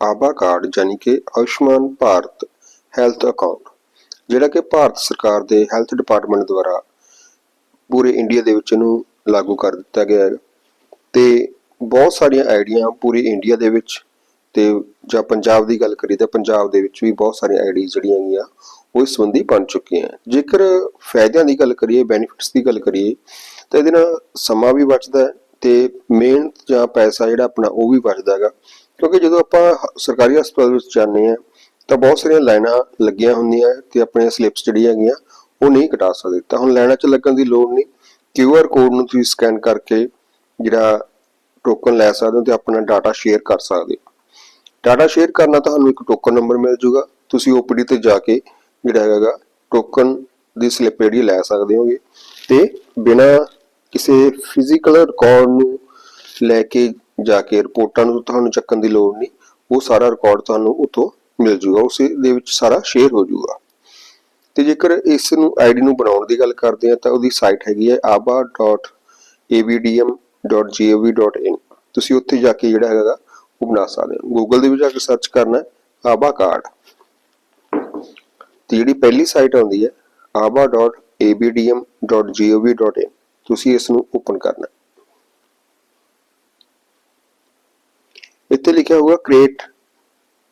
ਆਭਾ card ਯਾਨੀ ਕਿ Ayushman Bharat health account, ਜਿਹੜਾ ਕਿ ਭਾਰਤ ਸਰਕਾਰ ਦੇ ਹੈਲਥ ਡਿਪਾਰਟਮੈਂਟ ਦੁਆਰਾ ਪੂਰੇ ਇੰਡੀਆ ਦੇ ਵਿੱਚ ਇਹਨੂੰ ਲਾਗੂ ਕਰ ਦਿੱਤਾ ਗਿਆ ਹੈ ਤੇ ਬਹੁਤ ਸਾਰੀਆਂ ਆਈਡੀਆਂ ਪੂਰੇ ਇੰਡੀਆ ਦੇ ਵਿੱਚ ਤੇ ਜਾਂ ਪੰਜਾਬ ਦੀ ਗੱਲ ਕਰੀਏ ਤਾਂ ਪੰਜਾਬ ਦੇ ਵਿੱਚ ਵੀ ਬਹੁਤ ਸਾਰੀਆਂ ਆਈਡੀਜ਼ ਜਿਹੜੀਆਂ ਹੈਗੀਆਂ, ਉਹ ਇਸ ਸੰਬੰਧੀ ਬਣ ਚੁੱਕੀਆਂ ਜੇਕਰ ਫਾਇਦਿਆਂ ਦੀ ਗੱਲ ਕਰੀਏ ਬੈਨੀਫਿਟਸ ਦੀ ਗੱਲ ਕਰੀਏ, ਤਾਂ ਇਹਦੇ ਨਾਲ ਸਮਾਂ ਵੀ ਬਚਦਾ ਹੈ ਤੇ ਮਿਹਨਤ ਜਾਂ ਪੈਸਾ ਜਿਹੜਾ ਆਪਣਾ ਉਹ ਵੀ ਬਚਦਾ ਹੈਗਾ। ਕਿਉਂਕਿ ਜਦੋਂ ਆਪਾਂ ਸਰਕਾਰੀ ਹਸਪਤਾਲ ਵਿੱਚ ਜਾਂਦੇ ਆ ਤਾਂ ਬਹੁਤ ਸਾਰੀਆਂ ਲਾਈਨਾਂ ਲੱਗੀਆਂ ਹੁੰਦੀਆਂ ਤੇ ਆਪਣੀਆਂ ਸਲਿੱਪਸ ਜਿਹੜੀਆਂ ਹੈਗੀਆਂ, ਉਹ ਨਹੀਂ ਕਟਾ ਸਕਦੇ। ਤਾਂ ਹੁਣ ਲਾਈਨਾਂ 'ਚ ਲੱਗਣ ਦੀ ਲੋੜ ਨਹੀਂ। QR ਕੋਡ ਨੂੰ ਤੁਸੀਂ ਸਕੈਨ ਕਰਕੇ ਜਿਹੜਾ ਟੋਕਨ ਲੈ ਸਕਦੇ ਹੋ ਤੇ ਆਪਣਾ ਡਾਟਾ ਸ਼ੇਅਰ ਕਰ ਸਕਦੇ ਹੋ। ਡਾਟਾ ਸ਼ੇਅਰ ਕਰਨਾ ਤੁਹਾਨੂੰ ਇੱਕ ਟੋਕਨ ਨੰਬਰ ਮਿਲ ਜੂਗਾ। ਤੁਸੀਂ OPD ਤੇ ਜਾ ਕੇ ਜਿਹੜਾ ਹੈਗਾ ਟੋਕਨ ਦੀ ਸਲਿੱਪ ਜਿਹੜੀ ਲੈ ਸਕਦੇ ਹੋਗੇ ਤੇ ਬਿਨਾ ਕਿਸੇ ਫਿਜ਼ੀਕਲ ਰਿਕਾਰਡ ਨੂੰ ਲੈ ਕੇ ਜਾ ਕੇ ਰਿਪੋਰਟਾਂ ਨੂੰ ਤੁਹਾਨੂੰ ਚੱਕਣ ਦੀ ਲੋੜ ਨਹੀਂ, ਉਹ ਸਾਰਾ ਰਿਕਾਰਡ ਤੁਹਾਨੂੰ ਉਤੋਂ ਮਿਲ ਜੂਗਾ, ਉਸ ਦੇ ਵਿੱਚ ਸਾਰਾ ਸ਼ੇਅਰ ਹੋ ਜਾਊਗਾ ਤੇ ਜੇਕਰ ਇਸ ਨੂੰ ਆਈਡੀ ਨੂੰ ਬਣਾਉਣ ਦੀ ਗੱਲ ਕਰਦੇ ਆ ਤਾਂ ਉਹਦੀ ਸਾਈਟ ਹੈਗੀ ਹੈ aba.abdm.gov.in ਤੁਸੀਂ ਉੱਥੇ ਜਾ ਕੇ ਜਿਹੜਾ ਹੈਗਾ ਉਹ ਬਣਾ ਸਕਦੇ ਹੋ। ਗੂਗਲ ਦੇ ਵਿੱਚ ਜਾ ਕੇ ਸਰਚ ਕਰਨਾ ਹੈ ਆਬਾ ਕਾਰਡ ਤੇ ਜਿਹੜੀ ਪਹਿਲੀ ਸਾਈਟ ਆਉਂਦੀ ਹੈ aba.abdm.gov.in ਤੁਸੀਂ ਇਸ ਨੂੰ ਓਪਨ ਕਰਨਾ ਹੈ। ਇੱਥੇ ਲਿਖਿਆ ਹੋਊਗਾ ਕ੍ਰੀਏਟ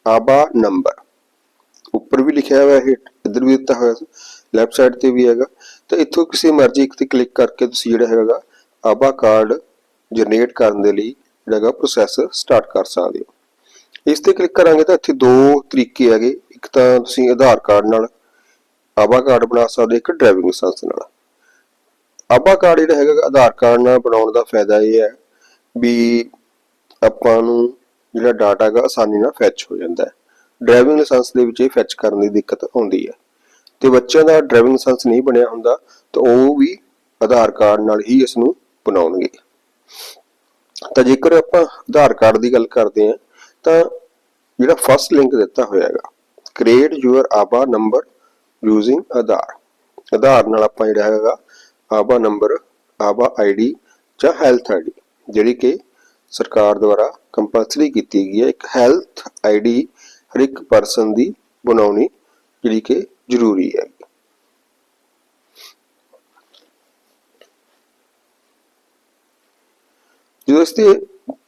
ਆਬਾ ਨੰਬਰ ਉੱਪਰ ਵੀ ਲਿਖਿਆ ਹੋਇਆ ਹੈ ਇੱਧਰ ਵੀ ਦਿੱਤਾ ਹੋਇਆ ਲੈਫਟ ਸਾਈਡ ਤੇ ਵੀ ਹੈਗਾ। ਤਾਂ ਇੱਥੋਂ ਕਿਸੇ ਮਰਜ਼ੀ ਇੱਕ ਤੇ ਕਲਿੱਕ ਕਰਕੇ ਤੁਸੀਂ ਜਿਹੜਾ ਹੈਗਾ ਆਬਾ ਕਾਰਡ ਜਨਰੇਟ ਕਰਨ ਦੇ ਲਈ ਜਿਹੜਾ ਪ੍ਰੋਸੈਸ ਸਟਾਰਟ ਕਰ ਸਕਦੇ ਹੋ। ਇਸ ਤੇ ਕਲਿੱਕ ਕਰਾਂਗੇ ਤਾਂ ਇੱਥੇ ਦੋ ਤਰੀਕੇ ਹੈਗੇ। ਇੱਕ ਤਾਂ ਤੁਸੀਂ ਆਧਾਰ ਕਾਰਡ ਨਾਲ ਆਬਾ ਕਾਰਡ ਬਣਾ ਸਕਦੇ ਹੋ, ਇੱਕ ਡਰਾਈਵਿੰਗ ਲਾਇਸੈਂਸ ਨਾਲ। ਆਬਾ ਕਾਰਡ ਜਿਹੜਾ ਹੈਗਾ ਆਧਾਰ ਕਾਰਡ ਨਾਲ ਬਣਾਉਣ ਦਾ ਫਾਇਦਾ ਇਹ ਹੈ ਵੀ ਆਪਾਂ ਨੂੰ ਜਿਹੜਾ ਡਾਟਾ ਹੈਗਾ, ਆਸਾਨੀ ਨਾਲ ਫੈਚ ਹੋ ਜਾਂਦਾ ਹੈ। ਡਰਾਈਵਿੰਗ ਲਾਇਸੈਂਸ ਦੇ ਵਿੱਚ ਇਹ ਫੈਚ ਕਰਨ ਦੀ ਦਿੱਕਤ ਆਉਂਦੀ ਹੈ। ਤੇ ਬੱਚਿਆਂ ਦਾ ਡਰਾਈਵਿੰਗ ਲਾਇਸੈਂਸ ਨਹੀਂ ਬਣਿਆ ਹੁੰਦਾ, ਤਾਂ ਉਹ ਵੀ ਆਧਾਰ ਕਾਰਡ ਨਾਲ ਹੀ ਇਸ ਨੂੰ ਬਣਾਉਣਗੇ। ਤਾਂ ਜੇਕਰ ਆਪਾਂ ਆਧਾਰ ਕਾਰਡ ਦੀ ਗੱਲ ਕਰਦੇ ਹਾਂ, ਤਾਂ ਜਿਹੜਾ ਫਸਟ ਲਿੰਕ ਦਿੱਤਾ ਹੋਇਆ ਹੈਗਾ create your ABHA number using Aadhaar Aadhaar ਨਾਲ ਆਪਾਂ ਜਿਹੜਾ ਹੈਗਾ ਆਬਾ ਨੰਬਰ ਆਬਾ ਆਈਡੀ ਜਾਂ ਹੈਲਥ ਆਈਡੀ ਜਿਹੜੀ ਕਿ ਸਰਕਾਰ ਦੁਆਰਾ ਕੰਪਲਸਰੀ ਕੀਤੀ ਗਈ ਹੈ ਇੱਕ ਹੈਲਥ ਆਈਡੀ ਹਰ ਇੱਕ ਪਰਸਨ ਦੀ ਬਣਾਉਣੀ ਜਿਹੜੀ ਕਿ ਜ਼ਰੂਰੀ ਹੈ। ਜਦੋਂ ਇਸ ਤੇ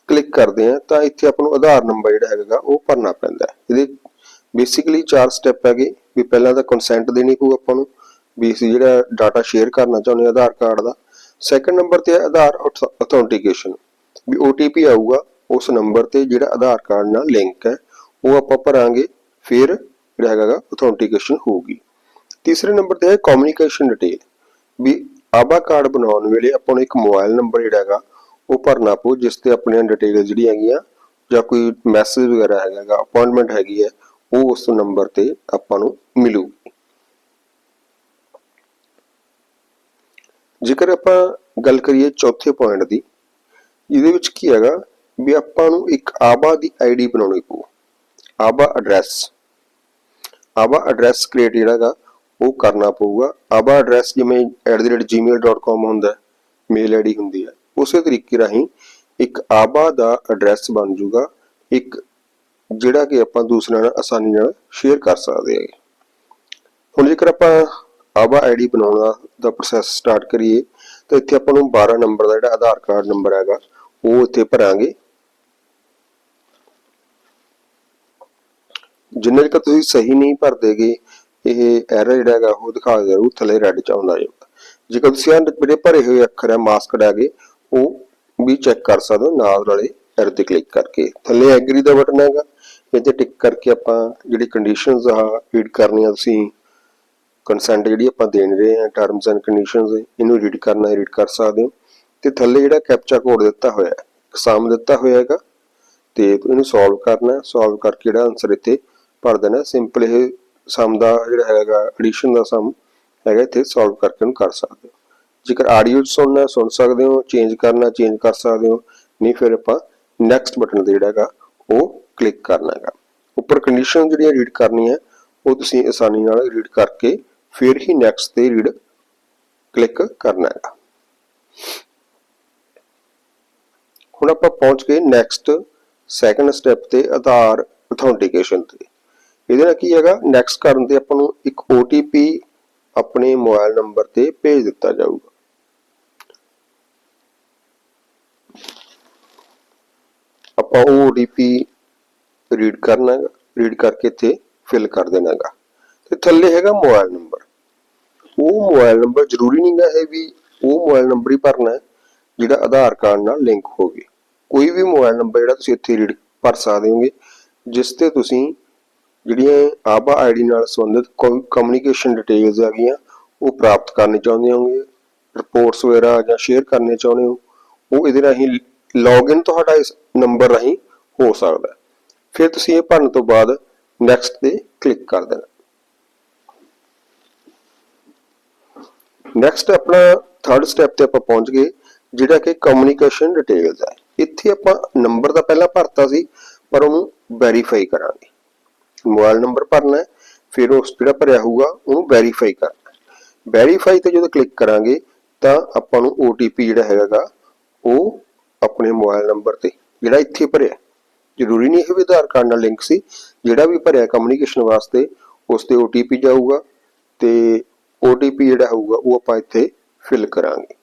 ਕਲਿੱਕ ਕਰਦੇ ਆ ਤਾਂ ਇੱਥੇ ਆਪਾਂ ਨੂੰ ਆਧਾਰ ਨੰਬਰ ਜਿਹੜਾ ਹੈਗਾ ਉਹ ਭਰਨਾ ਪੈਂਦਾ ਇਹਦੇ ਬੇਸਿਕਲੀ ਚਾਰ ਸਟੈਪ ਹੈਗੇ, ਵੀ ਪਹਿਲਾਂ ਤਾਂ ਕੰਸੈਂਟ ਦੇਣੀ ਪਊ ਆਪਾਂ ਨੂੰ, ਵੀ ਅਸੀਂ ਜਿਹੜਾ ਡਾਟਾ ਸ਼ੇਅਰ ਕਰਨਾ ਚਾਹੁੰਦੇ ਆਧਾਰ ਕਾਰਡ ਦਾ। ਸੈਕੰਡ ਨੰਬਰ ਤੇ ਹੈ ਆਧਾਰ ਅਥੈਂਟੀਕੇਸ਼ਨ ਵੀ OTP ਆਊਗਾ, ਉਸ ਨੰਬਰ ਤੇ ਜਿਹੜਾ ਆਧਾਰ ਕਾਰਡ ਨਾਲ ਲਿੰਕ ਹੈ, ਉਹ ਆਪਾਂ ਭਰਾਂਗੇ, ਫਿਰ ਜਿਹੜਾ ਹੈਗਾ ਅਥੈਂਟੀਕੇਸ਼ਨ ਹੋਊਗੀ। ਤੀਸਰੇ ਨੰਬਰ ਤੇ ਹੈ ਕਮਿਊਨੀਕੇਸ਼ਨ ਡਿਟੇਲ ਵੀ ਆਬਾ ਕਾਰਡ ਬਣਾਉਣ ਵੇਲੇ ਆਪਾਂ ਨੂੰ ਇੱਕ ਮੋਬਾਈਲ ਨੰਬਰ ਜਿਹੜਾ ਹੈਗਾ, ਉਹ ਭਰਨਾ ਪਊ, ਜਿਸ ਤੇ ਆਪਣੀਆਂ ਡਿਟੇਲ ਜਿਹੜੀਆਂ ਹੈਗੀਆਂ, ਜਾਂ ਕੋਈ ਮੈਸੇਜ ਵਗੈਰਾ ਹੈਗਾ ਅਪਾਇੰਟਮੈਂਟ ਹੈਗੀ ਹੈ, ਉਹ ਉਸ ਨੰਬਰ ਤੇ ਆਪਾਂ ਨੂੰ ਮਿਲੂਗੀ। ਜੇਕਰ ਆਪਾਂ ਗੱਲ ਕਰੀਏ ਚੌਥੇ ਪੁਆਇੰਟ ਦੀ ਇਹਦੇ ਵਿੱਚ ਕੀ ਹੈਗਾ ਵੀ ਆਪਾਂ ਨੂੰ ਇੱਕ ਆਬਾ ਦੀ ਆਈਡੀ ਬਣਾਉਣੀ ਪਊ। ABHA address. ABHA address create ਜਿਹੜਾ ਉਹ ਕਰਨਾ ਪਊਗਾ। ਆਬਾ ਐਡਰੈਸ ਜਿਵੇਂ @gmail.com ਹੁੰਦਾ ਮੇਲ ਆਈਡੀ ਹੁੰਦੀ ਹੈ, ਉਸੇ ਤਰੀਕੇ ਰਾਹੀਂ ਇੱਕ ਆਬਾ ਦਾ ਐਡਰੈਸ ਬਣ ਜਾਊਗਾ ਇੱਕ ਜਿਹੜਾ ਕਿ ਆਪਾਂ ਦੂਸਰਿਆਂ ਨਾਲ ਆਸਾਨੀ ਨਾਲ ਸ਼ੇਅਰ ਕਰ ਸਕਦੇ ਹਾਂ ਹੁਣ ਜੇਕਰ ਆਪਾਂ ਆਵਾ ਆਈਡੀ ਬਣਾਉਣ ਦਾ ਦਾ ਪ੍ਰੋਸੈਸ ਸਟਾਰਟ ਕਰੀਏ, ਤਾਂ ਇੱਥੇ ਆਪਾਂ ਨੂੰ 12 ਨੰਬਰ ਦਾ ਜਿਹੜਾ ਆਧਾਰ ਕਾਰਡ ਨੰਬਰ ਹੈਗਾ ਉਹ ਇੱਥੇ ਭਰਾਂਗੇ। ਜਿੰਨਾ ਚਿਰ ਤੁਸੀਂ ਸਹੀ ਨਹੀਂ ਭਰਦੇਗੇ, ਇਹ ਐਰਰ ਜਿਹੜਾ ਹੈਗਾ ਉਹ ਦਿਖਾ ਜ਼ਰੂਰ ਥੱਲੇ ਰੈੱਡ ਚ ਆਉਂਦਾ ਜਾਊਗਾ ਜੇਕਰ ਤੁਸੀਂ ਆਹ ਜਿਹੜੇ ਭਰੇ ਹੋਏ ਅੱਖਰ ਹੈ ਮਾਸਕਡ ਹੈਗੇ ਉਹ ਵੀ ਚੈੱਕ ਕਰ ਸਕਦੇ ਹੋ, ਨਾਲ ਵਾਲੇ ਐਰ ਤੇ ਕਲਿੱਕ ਕਰਕੇ। ਥੱਲੇ ਐਗਰੀ ਦਾ ਬਟਨ ਹੈਗਾ। ਇਹ ਟਿਕ ਕਰਕੇ ਆਪਾਂ ਜਿਹੜੀ ਕੰਡੀਸ਼ਨਸ ਆ ਰੀਡ ਕਰਨੀਆਂ ਤੁਸੀਂ ਕੰਸੈਂਟ ਜਿਹੜੀ ਆਪਾਂ ਦੇਣ ਰਹੇ ਹਾਂ ਟਰਮਸ ਐਂਡ ਕੰਡੀਸ਼ਨਸ ਇਹਨੂੰ ਰੀਡ ਕਰਨਾ ਰੀਡ ਕਰ ਸਕਦੇ ਹੋ। ਤੇ ਥੱਲੇ ਜਿਹੜਾ ਕੈਪਚਾ ਕੋਡ ਦਿੱਤਾ ਹੋਇਆ ਹੈ ਸਮ ਦਿੱਤਾ ਹੋਇਆ ਹੈਗਾ, ਤੇ ਇਹਨੂੰ ਸੋਲਵ ਕਰਨਾ ਸੋਲਵ ਕਰਕੇ ਜਿਹੜਾ ਆਨਸਰ ਇੱਥੇ ਭਰ ਦੇਣਾ ਸਿੰਪਲ ਇਹ ਸਮ ਦਾ ਜਿਹੜਾ ਹੈਗਾ ਐਡੀਸ਼ਨ ਦਾ ਸਮ ਹੈਗਾ, ਇੱਥੇ ਸੋਲਵ ਕਰਕੇ ਉਹਨੂੰ ਕਰ ਸਕਦੇ ਹੋ। ਜੇਕਰ ਆਡੀਓ ਸੁਣਨਾ ਸੁਣ ਸਕਦੇ ਹੋ ਚੇਂਜ ਕਰਨਾ ਚੇਂਜ ਕਰ ਸਕਦੇ ਹੋ, ਨਹੀਂ ਫਿਰ ਆਪਾਂ ਨੈਕਸਟ ਬਟਨ ਤੇ ਜਿਹੜਾ ਹੈਗਾ, ਉਹ ਕਲਿੱਕ ਕਰਨਾ ਹੈਗਾ। ਉੱਪਰ ਕੰਡੀਸ਼ਨ ਜਿਹੜੀਆਂ ਰੀਡ ਕਰਨੀਆਂ ਉਹ ਤੁਸੀਂ ਆਸਾਨੀ ਨਾਲ ਰੀਡ ਕਰਕੇ ਫਿਰ ਹੀ ਨੈਕਸਟ ਤੇ ਰੀਡ ਕਲਿੱਕ ਕਰਨਾ ਹੈਗਾ। ਹੁਣ ਆਪਾਂ ਪਹੁੰਚ ਗਏ ਨੈਕਸਟ ਸੈਕੰਡ ਸਟੈਪ ਤੇ ਆਧਾਰ ਅਥੈਂਟੀਕੇਸ਼ਨ ਤੇ। ਇਹਦੇ ਨਾਲ ਕੀ ਹੈਗਾ? ਨੈਕਸਟ ਕਰਨ ਤੇ ਆਪਾਂ ਨੂੰ ਇੱਕ OTP ਆਪਣੇ ਮੋਬਾਈਲ ਨੰਬਰ ਤੇ ਭੇਜ ਦਿੱਤਾ ਜਾਊਗਾ। ਆਪਾਂ ਉਹ OTP ਰੀਡ ਕਰਨਾ ਹੈਗਾ। ਰੀਡ ਕਰਕੇ ਇੱਥੇ ਫਿਲ ਕਰ ਦੇਣਾ ਹੈਗਾ। ਤੇ ਥੱਲੇ ਹੈਗਾ ਮੋਬਾਈਲ ਨੰਬਰ ਉਹ ਮੋਬਾਈਲ ਨੰਬਰ ਜ਼ਰੂਰੀ ਨਹੀਂ ਗਾ ਹੈ ਵੀ ਉਹ ਮੋਬਾਈਲ ਨੰਬਰ ਹੀ ਭਰਨਾ ਹੈ। ਜਿਹੜਾ ਆਧਾਰ ਕਾਰਡ ਨਾਲ ਲਿੰਕ ਹੋਵੇ ਕੋਈ ਵੀ ਮੋਬਾਈਲ ਨੰਬਰ ਜਿਹੜਾ ਤੁਸੀਂ ਇੱਥੇ ਰੀਡ ਭਰ ਸਕਦੇ ਹੋਗੇ, ਜਿਸ ਤੇ ਤੁਸੀਂ ਜਿਹੜੀਆਂ ਆਬਾ ਆਈਡੀ ਨਾਲ ਸੰਬੰਧਿਤ ਕੋਈ ਕਮਿਊਨੀਕੇਸ਼ਨ ਡਿਟੇਲਸ ਹੈਗੀਆਂ, ਉਹ ਪ੍ਰਾਪਤ ਕਰਨੀ ਚਾਹੁੰਦੇ ਹੋਗੇ ਰਿਪੋਰਟਸ ਵਗੈਰਾ ਜਾਂ ਸ਼ੇਅਰ ਕਰਨੇ ਚਾਹੁੰਦੇ ਹੋ, ਉਹ ਇਹਦੇ ਰਾਹੀਂ ਲੌਗਇਨ ਤੁਹਾਡਾ ਇਸ ਨੰਬਰ ਰਾਹੀਂ ਹੋ ਸਕਦਾ। ਫਿਰ ਤੁਸੀਂ ਇਹ ਭਰਨ ਤੋਂ ਬਾਅਦ ਨੈਕਸਟ ਤੇ ਕਲਿੱਕ ਕਰ ਦੇਣਾ। ਨੈਕਸਟ ਆਪਣਾ ਥਰਡ ਸਟੈਪ ਤੇ ਆਪਾਂ ਪਹੁੰਚ ਗਏ। ਜਿਹੜਾ ਕਿ ਕਮਿਊਨੀਕੇਸ਼ਨ ਡਿਟੇਲਸ ਹੈ। ਇੱਥੇ ਆਪਾਂ ਨੰਬਰ ਤਾਂ ਪਹਿਲਾਂ ਭਰਤਾ ਸੀ, ਪਰ ਉਹਨੂੰ ਵੈਰੀਫਾਈ ਕਰਾਂਗੇ। ਮੋਬਾਈਲ ਨੰਬਰ ਭਰਨਾ ਹੈ, ਫਿਰ ਉਸ ਜਿਹੜਾ ਭਰਿਆ ਹੋਊਗਾ, ਉਹਨੂੰ ਵੈਰੀਫਾਈ ਕਰਨਾ ਵੈਰੀਫਾਈ ਤੇ ਜਦੋਂ ਕਲਿੱਕ ਕਰਾਂਗੇ, ਤਾਂ ਆਪਾਂ ਨੂੰ OTP ਜਿਹੜਾ ਹੈਗਾਗਾ, ਉਹ ਆਪਣੇ ਮੋਬਾਈਲ ਨੰਬਰ ਤੇ ਜਿਹੜਾ ਇੱਥੇ ਭਰਿਆ ਜ਼ਰੂਰੀ ਨਹੀਂ ਹੈ ਵੀ ਆਧਾਰ ਕਾਰਡ ਨਾਲ ਲਿੰਕ ਸੀ, ਜਿਹੜਾ ਵੀ ਭਰਿਆ ਕਮਿਊਨੀਕੇਸ਼ਨ ਵਾਸਤੇ, ਉਸ ਤੇ OTP ਜਾਊਗਾ ਤੇ OTP ਜਿਹੜਾ ਹੋਊਗਾ, ਉਹ ਆਪਾਂ ਇੱਥੇ ਫਿਲ ਕਰਾਂਗੇ।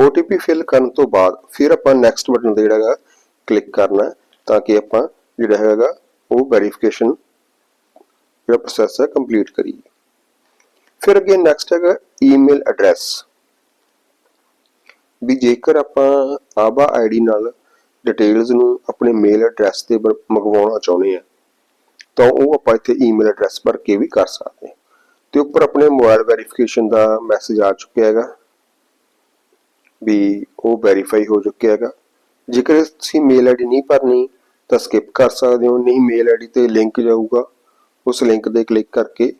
OTP ਫਿਲ ਕਰਨ ਤੋਂ ਬਾਅਦ ਫਿਰ ਆਪਾਂ ਨੈਕਸਟ ਬਟਨ ਤੇ ਜਿਹੜਾ ਹੈਗਾ ਕਲਿੱਕ ਕਰਨਾ ਤਾਂ ਕਿ ਆਪਾਂ ਜਿਹੜਾ ਹੈਗਾ ਉਹ ਵੈਰੀਫਿਕੇਸ਼ਨ ਜਿਹੜਾ ਪ੍ਰੋਸੈਸ ਹੈ ਕੰਪਲੀਟ ਕਰੀਏ। ਫਿਰ ਅੱਗੇ ਨੈਕਸਟ ਹੈਗਾ ਈਮੇਲ ਐਡਰੈਸ ਵੀ ਜੇਕਰ ਆਪਾਂ ਆਬਾ ਆਈਡੀ ਨਾਲ ਡਿਟੇਲਸ ਨੂੰ ਆਪਣੇ ਮੇਲ ਐਡਰੈਸ ਤੇ ਬ- ਮੰਗਵਾਉਣਾ ਚਾਹੁੰਦੇ ਆ ਤਾਂ ਉਹ ਆਪਾਂ ਇੱਥੇ ਈਮੇਲ ਐਡਰੈਸ ਭਰ ਕੇ ਵੀ ਕਰ ਸਕਦੇ ਹਾਂ। ਤੇ ਉੱਪਰ ਆਪਣੇ ਮੋਬਾਈਲ ਵੈਰੀਫਿਕੇਸ਼ਨ ਦਾ ਮੈਸੇਜ ਆ ਚੁੱਕਿਆ ਹੈਗਾ। ਵੀ ਉਹ ਵੈਰੀਫਾਈ ਹੋ ਚੁੱਕਿਆ ਹੈਗਾ। ਜੇਕਰ ਤੁਸੀਂ ਮੇਲ ਆਈਡੀ ਨਹੀਂ ਭਰਨੀ, ਤਾਂ ਸਕਿਪ ਕਰ ਸਕਦੇ ਹੋ। ਨਹੀਂ ਮੇਲ ਆਈਡੀ ਤੇ ਲਿੰਕ ਜਾਊਗਾ। ਉਸ ਲਿੰਕ ਤੇ ਕਲਿੱਕ ਕਰਕੇ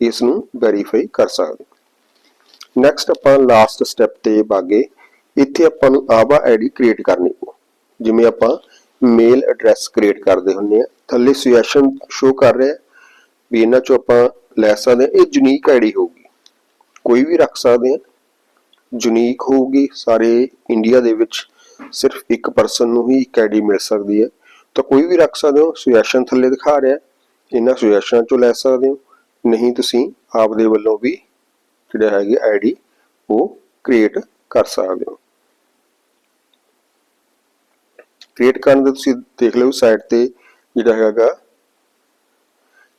ਇਸ ਨੂੰ ਵੈਰੀਫਾਈ ਕਰ ਸਕਦੇ ਹੋ। ਨੈਕਸਟ ਆਪਾਂ ਲਾਸਟ ਸਟੈਪ ਤੇ ਬਾਗੇ। ਇੱਥੇ ਆਪਾਂ ਨੂੰ ਆਬਾ ਆਈਡੀ ਕ੍ਰੀਏਟ ਕਰਨੀ ਪਊ। ਜਿਵੇਂ ਆਪਾਂ ਮੇਲ ਐਡਰੈਸ ਕ੍ਰੀਏਟ ਕਰਦੇ ਹੁੰਦੇ ਆ। ਥੱਲੇ ਸੁਜੈਸ਼ਨ ਸ਼ੋ ਕਰ ਰਿਹਾ। ਵੀ ਇਹਨਾਂ ਚੋਂ ਆਪਾਂ ਲੈ ਸਕਦੇ ਹਾਂ। ਇਹ ਯੂਨੀਕ ਆਈਡੀ ਹੋਊਗੀ। ਕੋਈ ਵੀ ਰੱਖ ਸਕਦੇ ਹਾਂ। ਯੂਨੀਕ ਹੋਊਗੀ। ਸਾਰੇ ਇੰਡੀਆ ਦੇ ਵਿੱਚ ਸਿਰਫ ਇੱਕ ਪਰਸਨ ਨੂੰ ਹੀ ਇੱਕ ਆਈਡੀ ਮਿਲ ਸਕਦੀ ਹੈ। ਤਾਂ ਕੋਈ ਵੀ ਰੱਖ ਸਕਦੇ ਹੋ। ਸੁਜੈਸ਼ਨ ਥੱਲੇ ਦਿਖਾ ਰਿਹਾ। ਇਹਨਾਂ ਸੁਜੈਸ਼ਨਾਂ ਚੋਂ ਲੈ ਸਕਦੇ ਹੋ। ਨਹੀਂ ਤੁਸੀਂ ਆਪਦੇ ਵੱਲੋਂ ਵੀ ਜਿਹੜਾ ਹੈਗੀ ਆਈਡੀ ਉਹ ਕ੍ਰੀਏਟ ਕਰ ਸਕਦੇ ਹੋ। ਕ੍ਰੀਏਟ ਕਰਨ ਦੇ ਤੁਸੀਂ ਦੇਖ ਲਿਓ ਸਾਈਡ ਤੇ ਜਿਹੜਾ ਹੈਗਾ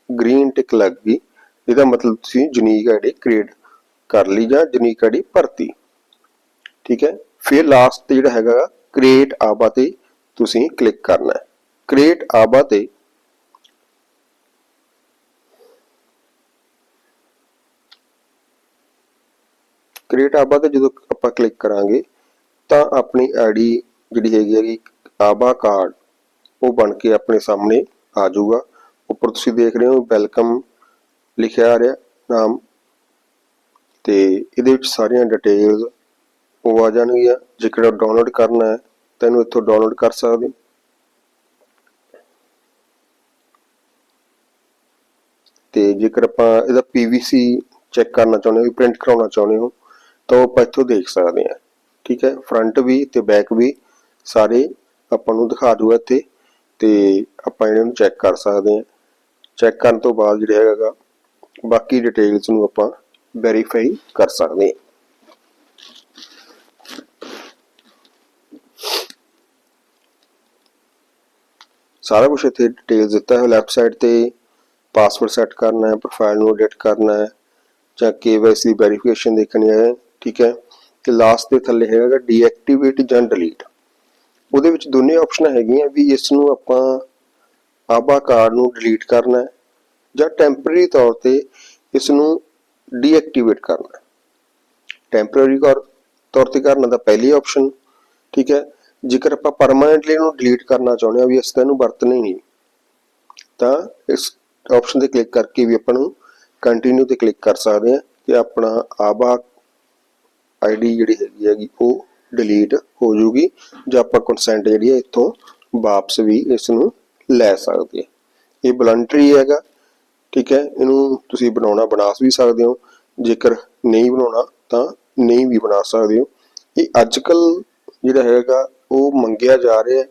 ਗ੍ਰੀਨ ਟਿਕ ਲੱਗ ਗਈ। ਇਹਦਾ ਮਤਲਬ ਤੁਸੀਂ ਯੂਨੀਕ ਆਈਡੀ ਕ੍ਰੀਏਟ ਕਰ ਲਈ ਜਾਂ ਯੂਨੀਕ ਆਈਡੀ ਭਰਤੀ। ਠੀਕ ਹੈ? ਫਿਰ ਲਾਸਟ ਤੇ ਜਿਹੜਾ ਹੈਗਾ ਕ੍ਰੀਏਟ ਆਬਾ ਤੇ ਤੁਸੀਂ ਕਲਿੱਕ ਕਰਨਾ ਹੈ। ਕ੍ਰੀਏਟ ਆਬਾ ਤੇ ਕ੍ਰੀਏਟ ਆਬਾ ਤੇ ਜਦੋਂ ਆਪਾਂ ਕਲਿੱਕ ਕਰਾਂਗੇ, ਤਾਂ ਆਪਣੀ ਆਈਡੀ ਜਿਹੜੀ ਹੈਗੀ ਹੈਗੀ, ਆਬਾ ਕਾਰਡ ਉਹ ਬਣ ਕੇ ਆਪਣੇ ਸਾਹਮਣੇ ਆ ਜਾਊਗਾ। ਉੱਪਰ ਤੁਸੀਂ ਦੇਖ ਰਹੇ ਹੋ ਵੈਲਕਮ ਲਿਖਿਆ ਆ ਰਿਹਾ, ਨਾਮ ਤੇ ਇਹਦੇ ਵਿੱਚ ਸਾਰੀਆਂ ਡਿਟੇਲਸ ਉਹ ਆ ਜਾਣਗੀਆਂ ਜੇਕਰ ਡਾਊਨਲੋਡ ਕਰਨਾ ਹੈ ਤਾਂ ਇਹਨੂੰ ਇੱਥੋਂ ਡਾਊਨਲੋਡ ਕਰ ਸਕਦੇ ਹੋ। ਤੇ ਜੇਕਰ ਆਪਾਂ ਇਹਦਾ PVC ਚੈੱਕ ਕਰਨਾ ਚਾਹੁੰਦੇ ਹੋ ਪ੍ਰਿੰਟ ਕਰਾਉਣਾ ਚਾਹੁੰਦੇ ਹੋ, ਤਾਂ ਉਹ ਆਪਾਂ ਇੱਥੋਂ ਦੇਖ ਸਕਦੇ ਹਾਂ। ਠੀਕ ਹੈ ਫਰੰਟ ਵੀ ਤੇ ਬੈਕ ਵੀ ਸਾਰੇ ਆਪਾਂ ਨੂੰ ਦਿਖਾ ਦੂਗਾ ਇੱਥੇ, ਤੇ ਆਪਾਂ ਇਹਨਾਂ ਨੂੰ ਚੈੱਕ ਕਰ ਸਕਦੇ ਹਾਂ। ਚੈੱਕ ਕਰਨ ਤੋਂ ਬਾਅਦ ਜਿਹੜਾ ਹੈਗਾ ਬਾਕੀ ਡਿਟੇਲਸ ਨੂੰ ਆਪਾਂ ਵੈਰੀਫਾਈ ਕਰ ਸਕਦੇ ਹਾਂ। ਸਾਰਾ ਕੁਝ ਇੱਥੇ ਡਿਟੇਲਸ ਦਿੱਤਾ ਹੈ। ਲੈਫਟ ਸਾਈਡ ਤੇ ਪਾਸਵਰਡ ਸੈੱਟ ਕਰਨਾ ਹੈ ਪ੍ਰੋਫਾਈਲ ਨੂੰ ਐਡਿਟ ਕਰਨਾ ਹੈ, ਜਾਂ KYC ਦੀ ਵੈਰੀਫਿਕੇਸ਼ਨ ਦੇਖਣੀ ਹੈ, ਠੀਕ ਹੈ? ਤੇ ਲਾਸਟ ਦੇ ਥੱਲੇ ਹੈਗਾ ਡੀਐਕਟੀਵੇਟ ਜਾਂ ਡਿਲੀਟ ਉਹਦੇ ਵਿੱਚ ਦੋਨੇ ਆਪਸ਼ਨਾਂ ਹੈਗੀਆਂ ਵੀ ਇਸ ਨੂੰ ਆਪਾਂ ਆਬਾ ਕਾਰਡ ਨੂੰ ਡਿਲੀਟ ਕਰਨਾ ਹੈ ਜਾਂ ਟੈਂਪਰੇਰੀ ਤੌਰ ਤੇ ਇਸ ਨੂੰ ਡੀਐਕਟੀਵੇਟ ਕਰਨਾ ਹੈ। ਟੈਂਪਰੇਰੀ ਤੌਰ ਤੇ ਕਰਨਾ ਦਾ ਪਹਿਲੀ ਆਪਸ਼ਨ ਠੀਕ ਹੈ? ਜੇਕਰ ਆਪਾਂ ਪਰਮਾਨੈਂਟਲੀ ਇਹਨੂੰ ਡਿਲੀਟ ਕਰਨਾ ਚਾਹੁੰਦੇ ਹਾਂ ਵੀ ਅਸੀਂ ਤਾਂ ਇਹਨੂੰ ਵਰਤਣਾ ਹੀ ਨਹੀਂ, ਤਾਂ ਇਸ ਆਪਸ਼ਨ ਤੇ ਕਲਿੱਕ ਕਰਕੇ ਵੀ ਆਪਾਂ ਨੂੰ ਕੰਟੀਨਿਊ ਤੇ ਕਲਿੱਕ ਕਰ ਸਕਦੇ ਹਾਂ ਤੇ ਆਪਣਾ ਆਬਾ ਆਈਡੀ ਜਿਹੜੀ ਹੈਗੀ ਹੈਗੀ ਉਹ ਡਿਲੀਟ ਹੋ ਜੂਗੀ ਜਾਂ ਆਪਾਂ ਕੰਸੈਂਟ ਜਿਹੜੀ ਹੈ ਇੱਥੋਂ ਵਾਪਸ ਵੀ ਇਸ ਨੂੰ ਲੈ ਸਕਦੇ ਹਾਂ। ਇਹ ਵਲੰਟਰੀ ਹੈਗਾ, ਠੀਕ ਹੈ, ਇਹਨੂੰ ਤੁਸੀਂ ਬਣਾਉਣਾ ਬਣਾ ਵੀ ਸਕਦੇ ਹੋ, ਜੇਕਰ ਨਹੀਂ ਬਣਾਉਣਾ ਤਾਂ ਨਹੀਂ ਵੀ ਬਣਾ ਸਕਦੇ ਹੋ। ਇਹ ਅੱਜ ਕੱਲ ਜਿਹੜਾ ਹੈਗਾ ਉਹ ਮੰਗਿਆ ਜਾ ਰਿਹਾ ਹੈ,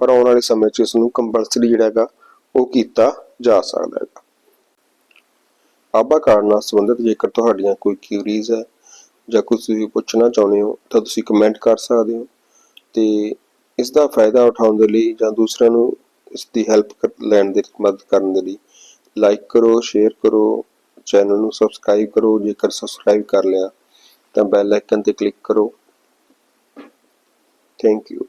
ਪਰ ਆਉਣ ਵਾਲੇ ਸਮੇਂ 'ਚ ਇਸ ਨੂੰ ਕੰਪਲਸਰੀ ਜਿਹੜਾ ਹੈਗਾ, ਉਹ ਕੀਤਾ ਜਾ ਸਕਦਾ ਹੈਗਾ। ਆਭਾ ਕਾਰਡ ਨਾਲ ਸੰਬੰਧਿਤ ਜੇਕਰ ਤੁਹਾਡੀਆਂ ਕੋਈ ਕਿਊਰੀਜ਼ ਹੈ ਜਾਂ ਕੁਝ ਤੁਸੀਂ ਪੁੱਛਣਾ ਚਾਹੁੰਦੇ ਹੋ, ਤਾਂ ਤੁਸੀਂ ਕਮੈਂਟ ਕਰ ਸਕਦੇ ਹੋ ਤੇ ਇਸ ਦਾ ਫਾਇਦਾ ਉਠਾਉਣ ਦੇ ਲਈ ਜਾਂ ਦੂਸਰਿਆਂ ਨੂੰ ਇਸ ਦੀ ਹੈਲਪ ਲੈਣ ਦੇ ਮਦਦ ਕਰਨ ਦੇ ਲਈ ਲਾਈਕ ਕਰੋ ਸ਼ੇਅਰ ਕਰੋ ਚੈਨਲ ਨੂੰ ਸਬਸਕ੍ਰਾਈਬ ਕਰੋ, ਜੇਕਰ ਸਬਸਕ੍ਰਾਈਬ ਕਰ ਲਿਆ ਤਾਂ ਬੈਲ ਆਈਕਨ ਤੇ ਕਲਿੱਕ ਕਰੋ। Thank you.